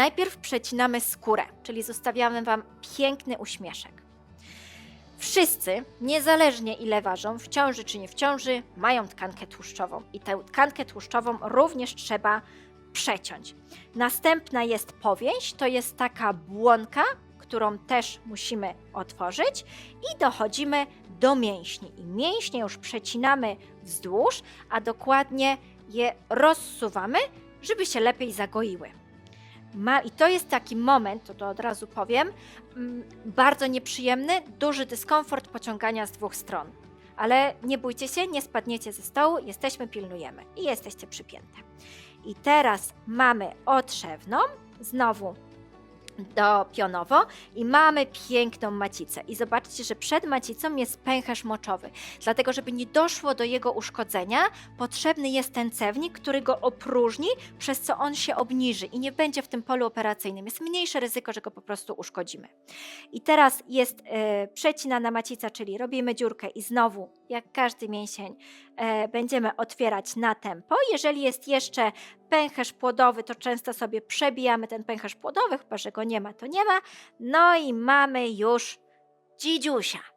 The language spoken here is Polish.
Najpierw przecinamy skórę, czyli zostawiamy Wam piękny uśmieszek. Wszyscy, niezależnie ile ważą, w ciąży czy nie w ciąży, mają tkankę tłuszczową i tę tkankę tłuszczową również trzeba przeciąć. Następna jest powięź, to jest taka błonka, którą też musimy otworzyć i dochodzimy do mięśni. I mięśnie już przecinamy wzdłuż, a dokładnie je rozsuwamy, żeby się lepiej zagoiły. Ma, I to jest taki moment, to, to od razu powiem, mm, bardzo nieprzyjemny, duży dyskomfort pociągania z dwóch stron. Ale nie bójcie się, nie spadniecie ze stołu, jesteśmy, pilnujemy i jesteście przypięte. I teraz mamy otrzewną, znowu do pionowo i mamy piękną macicę. I zobaczcie, że przed macicą jest pęcherz moczowy. Dlatego, żeby nie doszło do jego uszkodzenia, potrzebny jest ten cewnik, który go opróżni, przez co on się obniży i nie będzie w tym polu operacyjnym. Jest mniejsze ryzyko, że go po prostu uszkodzimy. I teraz jest e, przecinana macica, czyli robimy dziurkę i znowu, jak każdy mięsień, e, będziemy otwierać na tempo. Jeżeli jest jeszcze pęcherz płodowy, to często sobie przebijamy ten pęcherz płodowy, chyba że go nie ma, to nie ma. No i mamy już dzidziusia.